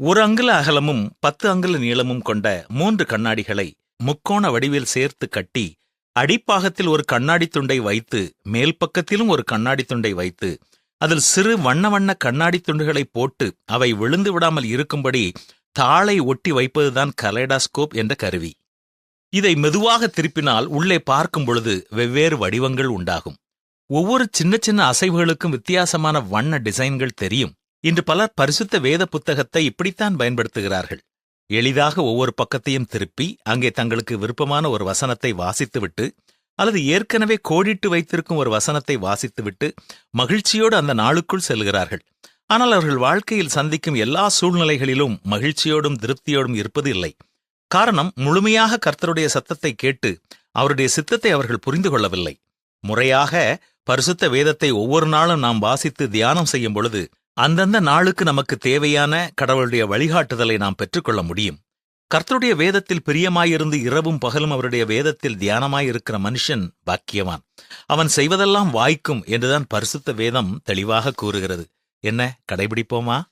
ஒரு அங்குல அகலமும் பத்து அங்குல நீளமும் கொண்ட மூன்று கண்ணாடிகளை முக்கோண வடிவில் சேர்த்து கட்டி அடிப்பாகத்தில் ஒரு கண்ணாடி துண்டை வைத்து மேல் பக்கத்திலும் ஒரு கண்ணாடி துண்டை வைத்து அதில் சிறு வண்ண வண்ண கண்ணாடி துண்டுகளை போட்டு அவை விழுந்து விடாமல் இருக்கும்படி தாளை ஒட்டி வைப்பதுதான் கலைடாஸ்கோப் என்ற கருவி. இதை மெதுவாக திருப்பினால் உள்ளே பார்க்கும் பொழுது வெவ்வேறு வடிவங்கள் உண்டாகும். ஒவ்வொரு சின்ன சின்ன அசைவுகளுக்கும் வித்தியாசமான வண்ண டிசைன்கள் தெரியும். இன்று பலர் பரிசுத்த வேத புத்தகத்தை இப்படித்தான் பயன்படுத்துகிறார்கள். எளிதாக ஒவ்வொரு பக்கத்தையும் திருப்பி அங்கே தங்களுக்கு விருப்பமான ஒரு வசனத்தை வாசித்துவிட்டு அல்லது ஏற்கனவே கோடிட்டு வைத்திருக்கும் ஒரு வசனத்தை வாசித்துவிட்டு மகிழ்ச்சியோடு அந்த நாளுக்குள் செல்கிறார்கள். ஆனால் அவர்கள் வாழ்க்கையில் சந்திக்கும் எல்லா சூழ்நிலைகளிலும் மகிழ்ச்சியோடும் திருப்தியோடும் இருப்பது இல்லை காரணம் முழுமையாக கர்த்தருடைய சத்தத்தை கேட்டு அவருடைய சித்தத்தை அவர்கள் புரிந்து கொள்ளவில்லை. முறையாக பரிசுத்த வேதத்தை ஒவ்வொரு நாளும் நாம் வாசித்து தியானம் செய்யும் பொழுது அந்தந்த நாளுக்கு நமக்கு தேவையான கடவுளுடைய வழிகாட்டுதலை நாம் பெற்றுக்கொள்ள முடியும். கர்த்தருடைய வேதத்தில் பிரியமாயிருந்து இரவும் பகலும் அவருடைய வேதத்தில் தியானமாயிருக்கிற மனுஷன் பாக்கியவான். அவன் செய்வதெல்லாம் வாய்க்கும் என்றுதான் பரிசுத்த வேதம் தெளிவாக கூறுகிறது. என்ன கடைபிடிப்போமா?